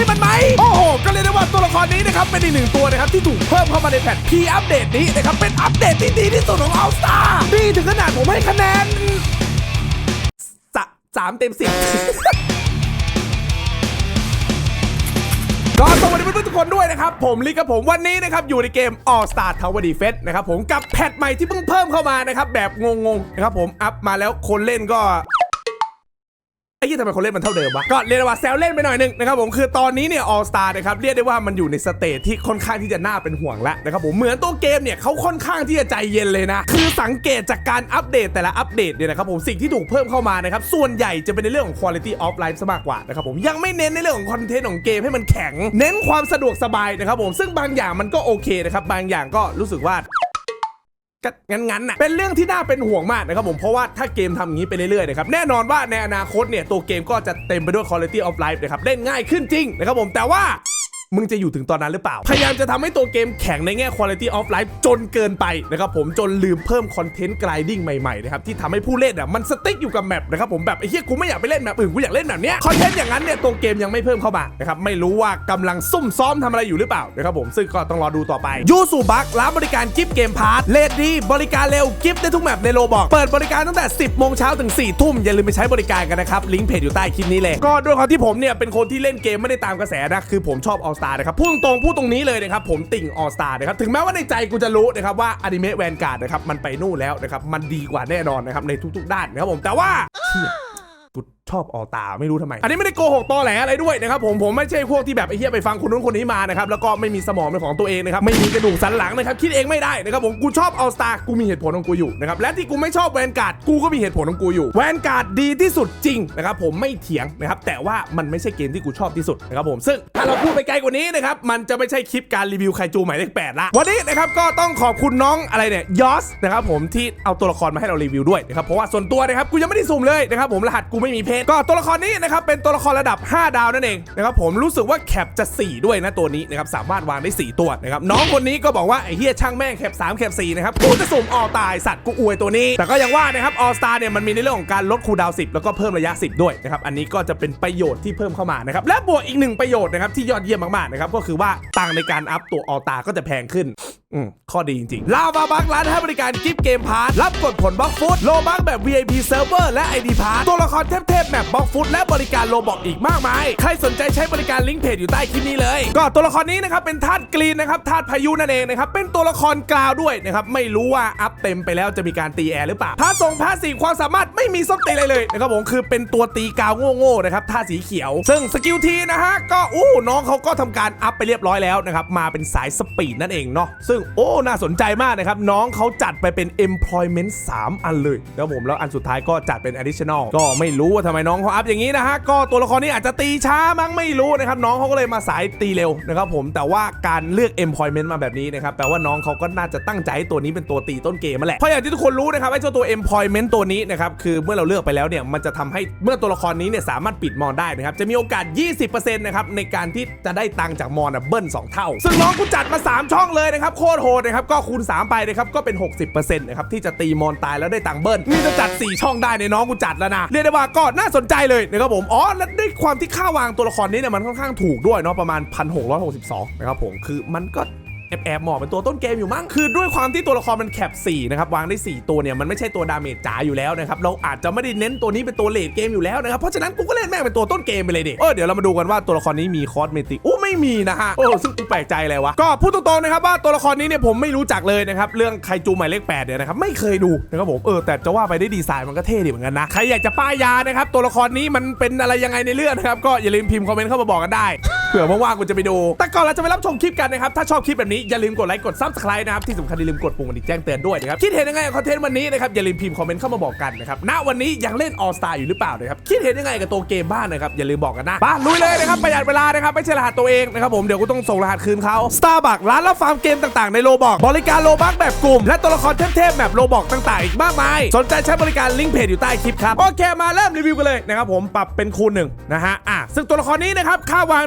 ให้มันไหมโอ้โห ก็เรียกได้ว่าตัวละครนี้นะครับเป็นอีกหนึ่งตัวนะครับที่ถูกเพิ่มเข้ามาในแพทพีอัปเดตนี้นะครับเป็นอัปเดตที่ดีที่สุดของ All Star ดีถึงขนาดผมให้คะแนนสสามเต็มสิบก็สวัสดีเพื่อนๆทุกคนด้วยนะครับ ผมลิกกับผมวันนี้นะครับ อยู่ในเกม All Star Tower Defense นะครับผมกับแพทใหม่ที่เพิ่งเพิ่มเข้ามานะครับ แบบงงๆนะครับผมอัพมาแล้วคนเล่นก็ ไอ้ยี่ทำไมคนเล่นมันเท่าเดิมวะ ก็เรียกได้ว่าแซวเล่นไปหน่อยหนึงนะครับผมคือตอนนี้เนี่ย All Star นะครับเรียกได้ว่ามันอยู่ในสเตจที่ค่อนข้างที่จะน่าเป็นห่วงแล้วนะครับผมเหมือนตัวเกมเนี่ยเขาค่อนข้างที่จะใจเย็นเลยนะ คือสังเกตจากการอัปเดตแต่ละอัปเดตเนี่ยนะครับผมสิ่งที่ถูกเพิ่มเข้ามานะครับส่วนใหญ่จะเป็นในเรื่องของ quality of life ซะมากกว่านะครับผมยังไม่เน้นในเรื่องของคอนเทนต์ของเกมให้มันแข็ง เน้นความสะดวกสบายนะครับผมซึ่งบางอย่างมันก็โอเคนะครับบางอย่างก็รู้สึกว่า ก็งั้นๆน่ะเป็นเรื่องที่น่าเป็นห่วงมากนะครับผมเพราะว่าถ้าเกมทำอย่างนี้ไปเรื่อยๆนะครับแน่นอนว่าในอนาคตเนี่ยตัวเกมก็จะเต็มไปด้วย quality of life นะครับเล่นง่ายขึ้นจริงนะครับผมแต่ว่า มึงจะอยู่ถึงตอนนั้นหรือเปล่า พยายามจะทำให้ตัวเกมแข็งในแง่ quality of life จนเกินไปนะครับผมจนลืมเพิ่มคอนเทนต์ grinding ใหม่ๆนะครับที่ทำให้ผู้เล่นอะมันสติ๊กอยู่กับแมปนะครับผมแบบไอ้เหี้ยกูไม่อยากไปเล่นแมปอื่นกูอยากเล่นแบบเนี้ยคอนเทนต์อย่างนั้นเนี่ยตัวเกมยังไม่เพิ่มเข้ามานะครับไม่รู้ว่ากำลังซุ่มซ้อมทำอะไรอยู่หรือเปล่านะครับผมซึ่งก็ต้องรอดูต่อไปยูสูบักร้านบริการกิฟต์เกมพาร์ทเลดดีบริการเร็วกิฟต์ได้ทุกแมปในโลบอกเปิดบริการตั้งแต่ 10โมงเช้าถึง4ทุ่มอย่าลืมไปใช้บริการกันนะครับลิงก์เพจอยู่ใต้คลิปนี้เลยก็ด้วยความที่ผมเนี่ยเป็นคนที่เล่นเกมไม่ได้ตามกระแสนะคือผมชอบ All Star นะครับพูดตรงๆพูดตรงนี้เลยนะครับผมติ่ง All Star นะครับถึงแม้ว่าในใจกูจะรู้นะครับว่าอนิเมะแวนการ์ดนะครับมันไปนู่นแล้วนะครับมันดีกว่าแน่นอนนะครับในทุกๆด้านนะครับผมแต่ว่า กูชอบออตาไม่รู้ทำไม อันนี้ไม่ได้โกหกตอแหลอะไรด้วยนะครับผมผมไม่ใช่พวกที่แบบไอ้เหี้ยไปฟังคนนู้นคนนี้มานะครับแล้วก็ไม่มีสมองเป็นของตัวเองนะครับไม่มีกระดูกสันหลังนะครับคิดเองไม่ได้นะครับผมกูชอบออสตากูมีเหตุผลของกูอยู่นะครับและที่กูไม่ชอบแวนการ์ดกูก็มีเหตุผลของกูอยู่แวนการ์ดดีที่สุดจริงนะครับผมไม่เถียงนะครับแต่ว่ามันไม่ใช่เกมที่กูชอบที่สุดนะครับผมซึ่งถ้าเราพูดไปไกลกว่านี้นะครับมันจะไม่ใช่คลิปการรีวิวไคจูหมายเลขแปดละวันนี้นะครับก็ต้องขอบคุณน้องอะไรเนี่ยยอสนะครับผมที่เอาตัวละครมาให้เรารีวิวด้วยนะครับเพราะว่าส่วนตัวนะครับกูยังไม่ได้สุ่มเลยนะครับผมรหัสกูไม่มีเพจก็ตัวละครนี้นะครับเป็นตัวละครระดับ 5 ดาวนั่นเองนะครับผมรู้สึกว่าแคปจะ 4 ด้วยนะตัวนี้นะครับสามารถวางได้ 4 ตัวนะครับน้องคนนี้ก็บอกว่าไอ้เฮียช่างแม่งแคป3แคป4นะครับกูจะสุ่มออตายสัตว์กูอวยตัวนี้ แต่ก็ยังว่านะครับออสตาเนี่ยมันมีในเรื่องของการลดคูดาว 10 แล้วก็เพิ่มระยะ 10 ด้วยนะครับอันนี้ก็จะเป็นประโยชน์ที่เพิ่มเข้ามานะครับและบวกอีกหนึ่งประโยชน์นะครับที่ยอดเยี่ยมมากๆนะครับก็คือว่าตังในการอัพตัวออตาก็จะแพงขึ้น อืมข้อดีจริงๆ ลาวาบักร้านให้บริการกิฟต์เกมพาร์ทรับกดผลบล็อกฟุตโลบักแบบ VIP เซิร์ฟเวอร์และ ID พาร์ตัวละครเทพๆแบบบล็อกฟุตและบริการโลบอกอีกมากมาย ใครสนใจใช้บริการลิงก์เพจอยู่ใต้คลิปนี้เลย ก็ตัวละครนี้นะครับ เป็นธาตุกรีนนะครับธาตุพายุนั่นเองนะครับ เป็นตัวละครกราวด้วยนะครับ ไม่รู้ว่าอัพเต็มไปแล้วจะมีการตีแอร์หรือเปล่าพาทส่งพาสีความสามารถไม่มีส้นตีอะไรเลยนะครับผมคือเป็นตัวตีกาวโง่ๆนะครับธาตุสีเขียว ซึ่งสกิลทีนะฮะก็อู้น้องเขาก็ทำการอัพไปเรียบร้อยแล้วนะครับมาเป็นสายสปีดนั่นเองเนาะซึ่งโอ้น่าสนใจมากนะครับ น้องเขาจัดไปเป็น employment 3 อันเลยแล้วผมแล้วอันสุดท้ายก็จัดเป็น additional ก็ไม่รู้ว่าทำไมน้องเขาอัพอย่างนี้นะฮะก็ตัวละครนี้อาจจะตีช้ามั้งไม่รู้นะครับน้องเขาก็เลยมาสายตีเร็วนะครับผมแต่ว่าการเลือก employment มาแบบนี้นะครับแปลว่าน้องเขาก็น่าจะตั้งใจให้ตัวนี้เป็นตัวตีต้นเกมมาแหละเพราะอย่างที่ทุกคนรู้นะครับไอ้เจ้าตัว employment ตัวนี้นะครับคือเมื่อเราเลือกไปแล้วเนี่ยมันจะทำให้เมื่อตัวละครนี้เนี่ยสามารถปิดมอนได้นะครับจะมีโอกาส 20%นะครับในการที่จะได้ตังค์จากมอนเบิ้ล2เท่า ซึ่งน้องกูจัดมา 3 ช่องเลยนะครับโคตรโหดนะครับก็คูณ 3 ไปนะครับก็เป็น 60%นะครับที่จะตีมอนตายแล้วได้ตังเบิ้ลนี่จะจัด 4 ช่องได้ในน้องกูจัดแล้วนะเรียกได้ว่าก็น่าสนใจเลยนะครับผมอ๋อและด้วยความที่ค่าวางตัวละครนี้เนี่ยมันค่อนข้างถูกด้วยเนาะประมาณ 1,662นะครับผมคือมันก็ แอบแอบหมอบเป็นตัวต้นเกมอยู่มั้งคือด้วยความที่ตัวละครมันแคป4นะครับวางได้ 4 ตัวเนี่ยมันไม่ใช่ตัวดาเมจจ๋าอยู่แล้วนะครับเราอาจจะไม่ได้เน้นตัวนี้เป็นตัวเลดเกมอยู่แล้วนะครับเพราะฉะนั้นกูก็เล่นแม่งเป็นตัวต้นเกมไปเลยดิเออเดี๋ยวเรามาดูกันว่าตัวละครนี้มีคอสเมติกอู้ไม่มีนะฮะโอ้ซึ่งกูแปลกใจเลยวะก็พูดตรงๆนะครับว่าตัวละครนี้เนี่ยผมไม่รู้จักเลยนะครับเรื่องไคจูหมายเลข8เนี่ยนะครับไม่เคยดูนะครับผมเออแต่จะว่าไปได้ดีไซน์มันก็เท่ดีเหมือนกันนะใครอยากจะป้ายยานะครับตัวละครนี้มันเป็นอะไรยังไงในเรื่องนะครับก็อย่าลืมพิมพ์คอมเมนต์เข้ามาบอกกันได้ เผื่อว่างๆกูจะไปดู แต่ก่อนเราจะไปรับชมคลิปกันนะครับ ถ้าชอบคลิปแบบนี้อย่าลืมกดไลค์ กด subscribe นะครับ ที่สำคัญอย่าลืมกดปุ่มกระดิ่งแจ้งเตือนด้วยนะครับ คิดเห็นยังไงกับคอนเทนต์วันนี้นะครับ อย่าลืมพิมพ์คอมเมนต์เข้ามาบอกกันนะครับ ณ วันนี้ยังเล่น All Star อยู่หรือเปล่านะครับ คิดเห็นยังไงกับตัวเกมบ้างนะครับ อย่าลืมบอกกันนะบ้าลุยเลยนะครับ ประหยัดเวลานะครับ ไม่ใช่รหัสตัวเองนะครับผม เดี๋ยวกูต้องส่งรหัสคืนเขา Starbucks ร้านรับฟาร์มเกมต่างๆในโลบอกบริการโลบักแบบกลุ่มและตัวละครเทพๆแบบโลบอกต่างๆอีกมากมายสนใจใช้บริการลิงก์เพจอยู่ใต้คลิปครับโอเคมาเริ่มรีวิวกันเลยนะครับผมปรับเป็นคูณหนึ่งนะฮะอะซึ่งตัวละครนี้นะครับค่าวาง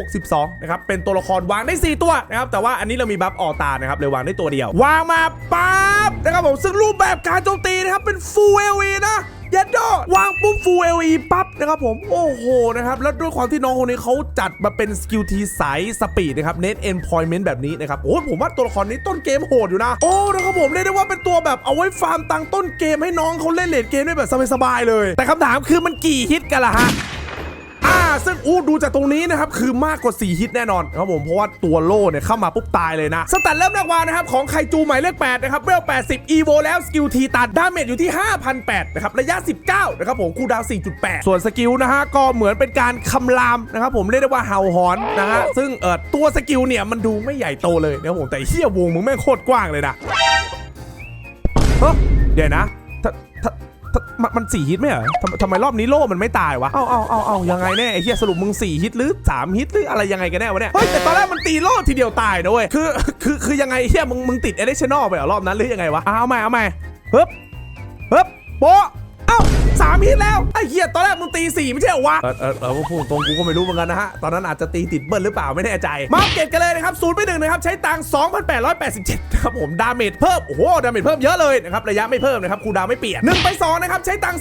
1,662 นะครับ เป็นตัวละครวางได้ 4 ตัวนะครับ แต่ว่าอันนี้เรามีบัฟออตานะครับเลยวางได้ตัวเดียว วางมาปั๊บนะครับผมซึ่งรูปแบบการโจมตีนะครับ เป็น full AV นะเย็ดโดวางปุ๊บฟูเอลีปั๊บนะครับผมโอ้โหนะครับ แล้วด้วยความที่น้องคนนี้เขาจัดมาเป็นสกิลทีสายสปีดนะครับเน้นเอ็นพอยเมนต์แบบนี้นะครับ โอ้ผมว่าตัวละครนี้ต้นเกมโหดอยู่นะ โอ้นะครับผมเรียกได้ว่าเป็นตัวแบบเอาไว้ฟาร์มตังต้นเกมให้น้องเขาเล่นเลดเกมได้แบบสบายๆเลย แต่คำถามคือมันกี่ฮิตกันล่ะฮะ ซึ่งอู้ดูจากตรงนี้นะครับ คือมากกว่า 4 ฮิตแน่นอนครับผม เพราะว่าตัวโล่เนี่ยเข้ามาปุ๊บตายเลยนะ สแตทเริ่มแรกวานะครับ ของไคจูหมายเลข8นะครับเวล80 อีโวแล้ว สกิลทีตัดดาเมจอยู่ที่ 5,008นะครับระยะ 19 นะครับผมคูดาว 4.8 ส่วนสกิลนะฮะก็เหมือนเป็นการคำรามนะครับผมเรียกได้ว่าเห่าหอนนะฮะซึ่งเออตัวสกิลเนี่ยมันดูไม่ใหญ่โตเลยนะครับผมแต่เฮียวงมึงแม่งโคตรกว้างเลยนะเฮ้ยเดี๋ยวนะ มันมันสี่ฮิตไหมเหรอทำทำไมรอบนี้โล่มันไม่ตายวะ เอาเอาเอาเอายังไงแน่ไอ้เหี้ยสรุปมึงสี่ฮิตหรือสามฮิตหรืออะไรยังไงกันแน่วะเนี่ย เฮ้ยแต่ตอนแรกมันตีโล่ทีเดียวตายนะเว้ย คือคือคือยังไงเหี้ยมึงมึงติดเอเดชนอลไปเหรอรอบนั้นหรือยังไงวะ เอาใหม่เอาใหม่ฮึบฮึบโปะเอ้า สามฮิตแล้วไอ้เหี้ยตอนแรกมึงตีสี่ไม่ใช่เหรอวะ เออเออเออพูดตรงกูก็ไม่รู้เหมือนกันนะฮะ ตอนนั้นอาจจะตีติดเบิ้ลหรือเปล่าไม่แน่ใจ มาเกรดกันเลยนะครับศูนย์ไปหนึ่งนะครับ ใช้ตังค์2,887นะครับผมดาเมจเพิ่ม โอ้โห ดาเมจเพิ่มเยอะเลยนะครับระยะไม่เพิ่มนะครับคูดาวไม่เปลี่ยน1ไป2นะครับใช้ตังค์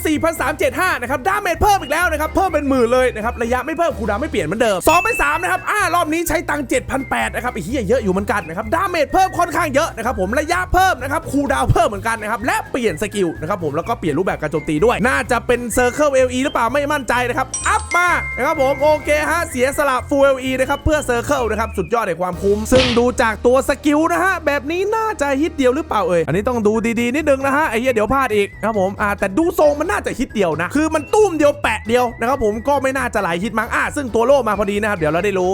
4,375นะครับดาเมจเพิ่มอีกแล้วนะครับเพิ่มเป็นหมื่นเลยนะครับระยะไม่เพิ่มคูดาวไม่เปลี่ยนเหมือนเดิม2ไป3นะครับอ่ารอบนี้ใช้ตังค์7,800นะครับไอ้เหี้ยเยอะอยู่เหมือนกันนะครับดาเมจเพิ่มค่อนข้างเยอะนะครับผมระยะเพิ่มนะครับคูดาวเพิ่มเหมือนกันนะครับและเปลี่ยนสกิลนะครับผมแล้วก็เปลี่ยนรูปแบบการโจมตีด้วยน่าจะเป็นเซอร์เคิล LE หรือเปล่าไม่มั่นใจนะครับ อัพมานะครับผมโอเคฮะเสียสละ Full LE นะครับเพื่อเซอร์เคิลนะครับสุดยอดในความคุ้ม ซึ่งดูจากตัวสกิลนะฮะแบบนี้น่าจะฮิตเดียวหรือเปล่าเอ่ยอันนี้ต้องดูดีๆนิดนึงนะฮะไอ้เหี้ยเดี๋ยวพลาดอีกนะครับผมอ่าแต่ดูทรงมันน่าจะฮิตเดียวนะคือมันตุ้มเดียวแปะเดียวนะครับผมก็ไม่น่าจะหลายฮิตมั้งอ่าซึ่งตัวโล่มาพอดีนะครับเดี๋ยวเราได้รู้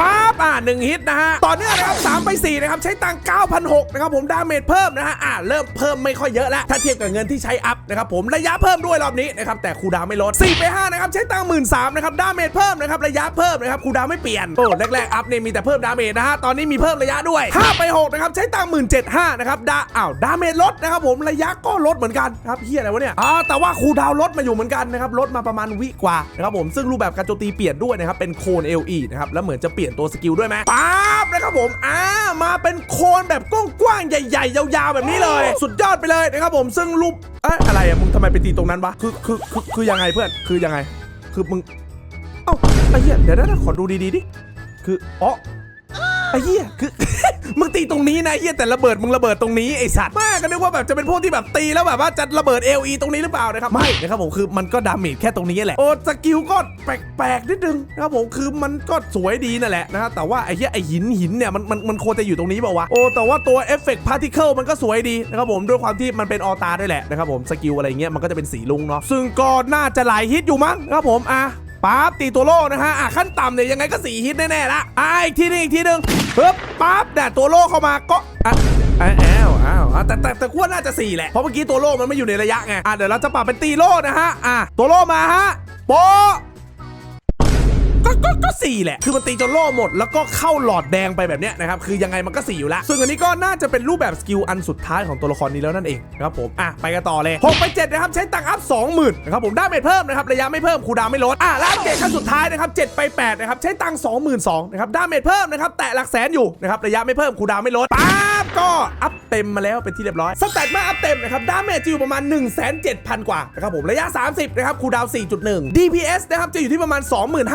ปั๊บอ่าหนึ่งฮิตนะฮะ ต่อเนื่องนะครับ3ไป4นะครับ ใช้ตังค์9,600นหกนะครับผมดาเมจเพิ่มนะฮะอ่าเริ่มเพิ่มไม่ค่อยเยอะแล้ว ถ้าเทียบกับเงินที่ใช้อัพนะครับผมระยะเพิ่มด้วยรอบนี้นะครับแต่คูดาวไม่ลด4ไป5นะครับใช้ตังค์13,000นะครับดาเมจเพิ่มนะครับระยะเพิ่มนะครับคูดาวไม่เปลี่ยนโอ้แรกๆอัพเนี่ยมีแต่เพิ่มดาเมจนะฮะตอนนี้มีเพิ่มระยะด้วย5ไป6นะครับใช้ตังค์17,500นะครับดาอ้าวดาเมจลดนะครับผมระยะก็ลดเหมือนกันครับเฮียอะไรวะเนี่ยอ่าแต่ว่าคูดาวลดมาอยู่เหมือนกันนะครับลดมาประมาณวิกว่านะครับผมซึ่งรูปแบบการโจมตีเปลี่ยนด้วยนะครับเป็นโคน LE นะครับแล้วเหมือนจะเปลี่ยนี่ยนตัวสกิลด้วยไหมปั๊บนะครับผมอ่ามาเป็นโคนแบบกว้างๆใหญ่ ๆ ยาวๆ แบบนี้เลย สุดยอดไปเลยนะครับผมซึ่งรูปเอ๊ะอะไรอะมึงทำไมไปตีตรงนั้นวะคือคือคือคือยังไงเพื่อนคือยังไง คือมึงเอ้าไอ้เหี้ยเดี๋ยวนะขอดูดีๆดิคืออ๋อ ไอ้เหี้ยคือ มึงตีตรงนี้นะไอ้เหี้ยแต่ระเบิดมึงระเบิดตรงนี้ไอ้สัตว์ม่ก็นึกว่าแบบจะเป็นพวกที่แบบตีแล้วแบบว่าจะระเบิด LE ตรงนี้หรือเปล่านะครับไม่นะครับผมคือมันก็ดาเมจแค่ตรงนี้แหละโอ้สกิลก็แปลกๆนิดนึงนะครับผมคือมันก็สวยดีนั่นแหละนะฮะแต่ว่าไอ้เหี้ยไอ้หินหินเนี่ยมันมันมันควรจะอยู่ตรงนี้เปล่าวะโอ้แต่ว่าตัวเอฟเฟกต์พาร์ติเคิลมันก็สวยดีนะครับผมด้วยความที่มันเป็นออตาด้วยแหละนะครับผมสกิลอะไรเงี้ยมันก็จะเป็นสีลุงเนาะซึ่งก็น่าจะหลายฮิตอยู่มั้งนะครับผมอะ ปั๊บตีตัวโล่นะฮะอะขั้นต่ำเนี่ยยังไงก็สี่ฮิตแน่ๆละอะอีกทีหนึงอีกทีหนึงปึ๊บปั๊บแต่ตัวโล่เข้ามาก็อะอ้าวอ้าวแต่แต่แต่แต่ควรน่าจะสี่แหละเพราะเมื่อกี้ตัวโล่มันไม่อยู่ในระยะไงอะเดี๋ยวเราจะปรับเป็นตีโล่นะฮะอะตัวโล่มาฮะโปะ ก็ก็สี่แหละ คือมันตีจนโล่หมด แล้วก็เข้าหลอดแดงไปแบบเนี้ยนะครับ คือยังไงมันก็สี่อยู่แล้ว ซึ่งอันนี้ก็น่าจะเป็นรูปแบบสกิลอันสุดท้ายของตัวละครนี้แล้วนั่นเองนะครับผม อะ ไปกันต่อเลย 6 ไป 7 นะครับ ใช้ตังค์อัพ 20,000 นะครับผมดาเมจเพิ่มนะครับ ระยะไม่เพิ่ม คูดาวไม่ลด อะแล้วอัปเกรดขั้นสุดท้ายนะครับ7ไป8นะครับ ใช้ตังค์22,000นะครับดาเมจเพิ่มนะครับ แตะหลักแสนอยู่นะครับ ระยะไม่เพิ่ม คูดาวไม่ลดปั ก็อัพเต็มมาแล้วเป็นที่เรียบร้อยสแตทเมื่ออัพเต็มนะครับ ดาเมจจะอยู่ประมาณ 1 7 0 0 0 กว่านะครับผม ระยะ 30 นะครับ คูดาวน์4.1 DPS นะครับ จะอยู่ที่ประมาณ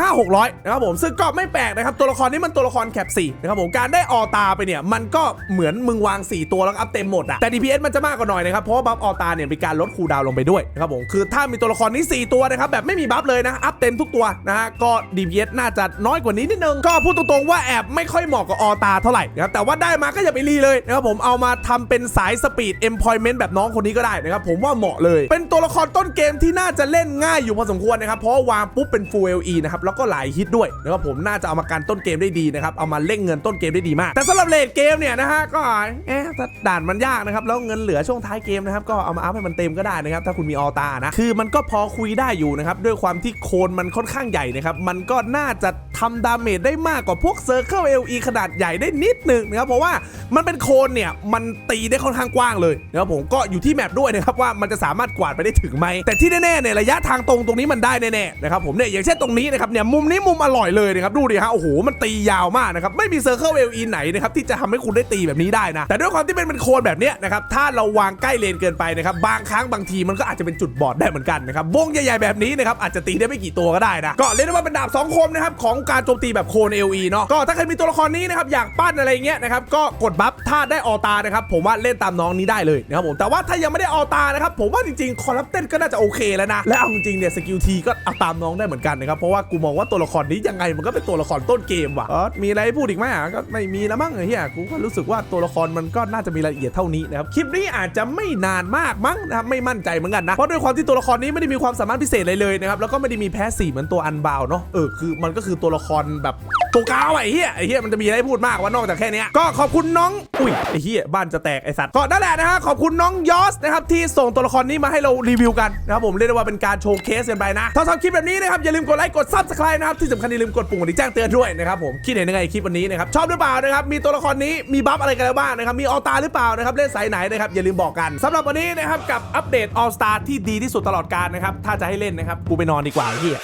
25,600 นะครับผม ซึ่งก็ไม่แปลกนะครับ ตัวละครนี้มันตัวละครแคป4นะครับผม การได้ออตาไปเนี่ย มันก็เหมือนมึงวาง 4 ตัวแล้วอัพเต็มหมดอะแต่ DPS มันจะมากกว่าหน่อยนะครับ เพราะว่าบัฟออตาเนี่ยมีการลดคูดาวลงไปด้วยนะครับผม คือถ้ามีตัวละครนี้ 4 ตัวนะครับแบบไม่มีบัฟเลยนะ อัพเต็มทุกตัวนะฮะ ก็ DPS น่าจะน้อยกว่านี้นิดนึง ก็พูดตรงๆว่าแอบไม่ค่อยเหมาะกับออตาเท่าไหร่นะครับแต่ว่าได้มาก็อย่าไปรีเลยนะครับผมเอามาทำเป็นสายสปีด employment แบบน้องคนนี้ก็ได้นะครับผมว่าเหมาะเลย เป็นตัวละครต้นเกมที่น่าจะเล่นง่ายอยู่พอสมควรนะครับเพราะวางปุ๊บเป็น full LE นะครับแล้วก็หลายฮิตด้วยนะครับผมน่าจะเอามาการต้นเกมได้ดีนะครับเอามาเล่งเงินต้นเกมได้ดีมาก แต่สำหรับเลดเกมเนี่ยนะฮะก็เอ๊ะถ้าด่านมันยากนะครับแล้วเงินเหลือช่วงท้ายเกมนะครับก็เอามาอัพให้มันเต็มก็ได้นะครับถ้าคุณมีออตานะคือมันก็พอคุยได้อยู่นะครับด้วยความที่โคนมันค่อนข้างใหญ่นะครับมันก็น่าจะทำดาเมจได้มากกว่าพวกเซอร์เคิล LE ขนาดใหญ่ได้นิดหนึ่งนะครับเพราะว่ามันเป็นโคนคนเนี่ยมันตีได้ค่อนข้างกว้างเลยนะครับผมก็อยู่ที่แมปด้วยนะครับว่ามันจะสามารถกวาดไปได้ถึงไหมแต่ที่แน่ๆเนี่ยระยะทางตรงตรงนี้มันได้แน่ๆนะครับผมเนี่ยอย่างเช่นตรงนี้นะครับเนี่ยมุมนี้มุมอร่อยเลยนะครับดูดิฮะโอ้โหมันตียาวมากนะครับไม่มีเซอร์เคิลเอลีไหนนะครับที่จะทำให้คุณได้ตีแบบนี้ได้นะแต่ด้วยความที่เป็นเป็นโคนแบบเนี้ยนะครับถ้าเราวางใกล้เลนเกินไปนะครับบางครั้งบางทีมันก็อาจจะเป็นจุดบอดได้เหมือนกันนะครับวงใหญ่ๆแบบนี้นะครับอาจจะตีได้ไม่กี่ตัวก็ได้นะก็เรียกได้ว่าเป็นดาบสองคมนะครับของการโจมตีแบบโคน LE เนาะก็ถ้าใครมีตัวละครนี้นะครับอยากปั้นอะไรเงี้ยนะครับก็กดบัฟถ้าได้ออตานะครับผมว่าเล่นตามน้องนี้ได้เลยนะครับผมแต่ว่าถ้ายังไม่ได้ออตานะครับผมว่าจริงๆคอรับเต้นก็น่าจะโอเคแล้วนะและเอาจริงเนี่ยสกิลทีก็เอาตามน้องได้เหมือนกันนะครับเพราะว่ากูมองว่าตัวละครนี้ยังไงมันก็เป็นตัวละครต้นเกมว่ะเออมีอะไรให้พูดอีกไหมอะก็ไม่มีแล้วมั้งไอ้เหี้ยกูก็รู้สึกว่าตัวละครมันก็น่าจะมีรายละเอียดเท่านี้นะครับคลิปนี้อาจจะไม่นานมากมั้งนะครับไม่มั่นใจเหมือนกันนะเพราะด้วยความที่ตัวละครนี้ไม่ได้มีความสามารถพิเศษอะไรเลยนะครับแล้วก็ไม่ได้มีแพสซีเหมือนตัวอันบาวเนาะเออคือมันก็คือตัวละครแบบ ตัวกาวไอ้เหี้ยไอ้เหี้ยมันจะมีอะไรให้พูดมากว่านอกจากแค่นี้ก็ขอบคุณน้องอุ้ยไอ้เหี้ยบ้านจะแตกไอ้สัตว์ก็นั่นแหละนะฮะขอบคุณน้องยอสนะครับที่ส่งตัวละครนี้มาให้เรารีวิวกันนะครับผมเรียกได้ว่าเป็นการโชว์เคสกันไปนะถ้าชอบคลิปแบบนี้นะครับอย่าลืมกดไลค์กดซับสไครต์นะครับที่สำคัญอย่าลืมกดปุ่มกระดิ่งแจ้งเตือนด้วยนะครับผมคิดเห็นยังไงคลิปวันนี้นะครับชอบหรือเปล่านะครับมีตัวละครนี้มีบัฟอะไรกันแล้วบ้างนะครับมีออตาหรือเปล่านะครับเล่นสายไหนนะครับอย่าลืมบอกกันสำหรับวันนี้นะครับกับอัปเดตออสตาที่ดีที่สุดตลอดกาลนะครับถ้าจะให้เล่นนะครับกูไปนอนดีกว่าเหี้ย